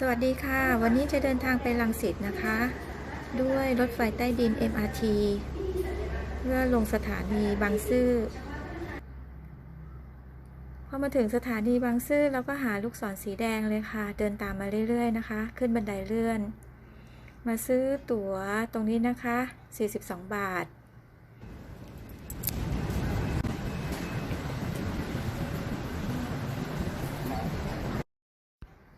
สวัสดีค่ะ วันนี้จะเดินทางไปลังสิตนะคะ ด้วยรถไฟใต้ดิน MRT เพื่อลงสถานีบางซื่อพอมาถึงสถานีบางซื่อเราก็หาลูกศรสีแดงเลยค่ะ เดินตามมาเรื่อยๆนะคะ ขึ้นบันไดเลื่อน มาซื้อตั๋วตรงนี้นะคะ 42 บาท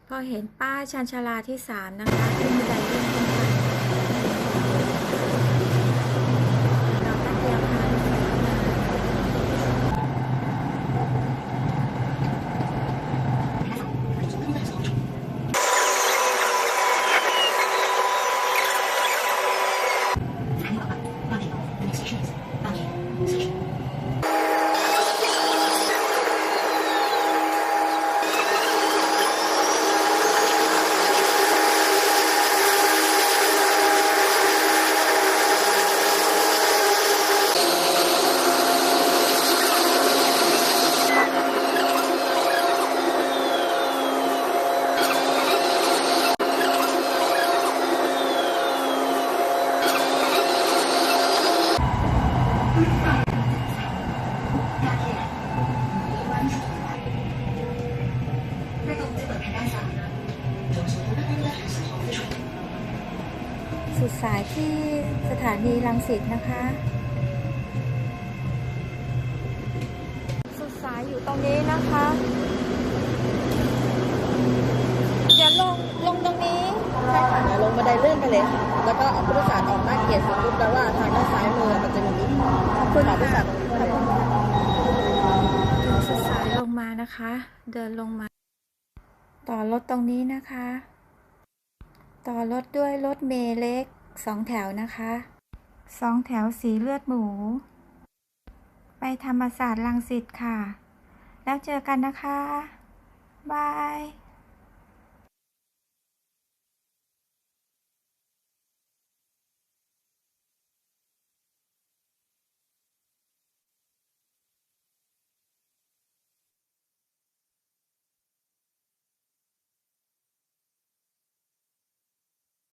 พอเห็นป้าชันชาลาที่ 3 นะคะขึ้นบันได สุดสายที่สถานีรังสิตนะคะ สุดสายอยู่ตรงนี้นะคะเดี๋ยวลงลงตรงนี้ ใช่ค่ะเดี๋ยวลงบันไดเลื่อนไปเลยค่ะ แล้วก็ผู้โดยสารออกหน้าเกียรติเสร็จปุ๊บแล้วว่าทางด้านซ้ายมือมันจะมีลิฟต์ขอบคุณผู้โดยค่ะสารขอบคุณค่ะสุดสายลงมานะคะ เดินลงมา ต่อรถตรงนี้นะคะ ต่อรถด้วยรถเมล์เล็กสองแถวนะคะสองแถวสีเลือดหมู ไปธรรมศาสตร์ลังสิตค่ะ แล้วเจอกันนะคะ บาย